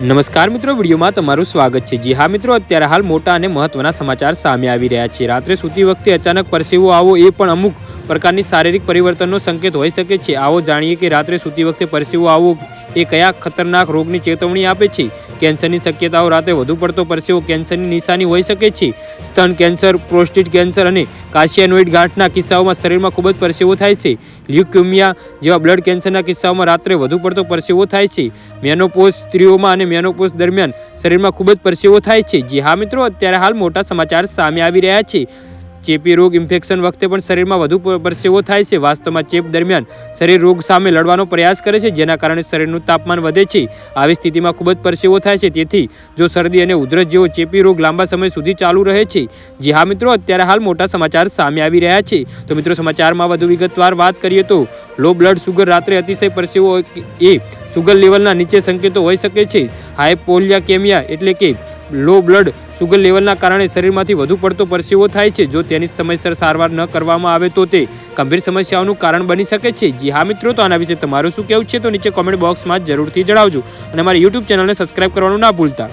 નમસ્કાર મિત્રો, વિડીયોમાં તમારું સ્વાગત છે. જી હા મિત્રો, અત્યારે હાલ મોટા અને મહત્વના સમાચાર સામે આવી રહ્યા છે. રાત્રે સૂતી વખતે અચાનક પરસેવો આવો એ પણ અમુક પ્રકારની શારીરિક પરિવર્તનનો સંકેત હોઈ શકે છે. આવો જાણીએ કે રાત્રે સૂતી વખતે પરસેવો આવો એ કયા ખતરનાક રોગની ચેતવણી આપે છે? કેન્સરની શક્યતાઓ રાતે વધુ પડતો પરસેવો કેન્સરની નિશાની હોઈ શકે છે. સ્તન કેન્સર, પ્રોસ્ટેટ કેન્સર અને કાશિયાનોઇડ ગાંઠના કિસ્સાઓમાં શરીરમાં ખૂબ જ પરસેવો થાય છે. લ્યુક્યુમિયા જેવા બ્લડ કેન્સરના કિસ્સાઓમાં રાત્રે વધુ પડતો પરસેવો થાય છે. મેનોપોઝ સ્ત્રીઓમાં અને મેનોપોઝ દરમિયાન શરીરમાં ખૂબ જ પરસેવો થાય છે. જી હા મિત્રો, અત્યારે હાલ મોટા સમાચાર સામે આવી રહ્યા છે. ચેપી રોગ ઇન્ફેક્શન વખતે પણ શરીરમાં વધુ પરસેવો થાય છે. વાસ્તવમાં ચેપ દરમિયાન શરીર રોગ સામે લડવાનો પ્રયાસ કરે છે, જેના કારણે શરીરનું તાપમાન વધે છે. આવી સ્થિતિમાં ખૂબ જ પરસેવો થાય છે. તેથી જો શરદી અને ઉધરસ જેવો ચેપી રોગ લાંબા સમય સુધી ચાલુ રહે છે, જી હા મિત્રો, અત્યારે હાલ મોટા સમાચાર સામે આવી રહ્યા છે. તો મિત્રો, સમાચારમાં વધુ વિગતવાર વાત કરીએ તો, લો બ્લડ સુગર રાત્રે અતિશય પરસેવો એ સુગર લેવલના નીચે સંકેતો હોઈ શકે છે. હાઇપોલિયાકેમિયા એટલે કે લો બ્લડ સુગર લેવલના કારણે શરીરમાંથી વધુ પડતો પરસેવો થાય છે. જો તેની સમયસર સારવાર ન કરવામાં આવે તો તે ગંભીર સમસ્યાઓનું કારણ બની શકે છે. જી હા મિત્રો, તો આના વિશે તમારું શું કહેવું છે? તો નીચે કોમેન્ટ બોક્સમાં જરૂરથી જણાવજો. અને અમારી યુટ્યુબ ચેનલને સબસ્ક્રાઈબ કરવાનું ના ભૂલતા.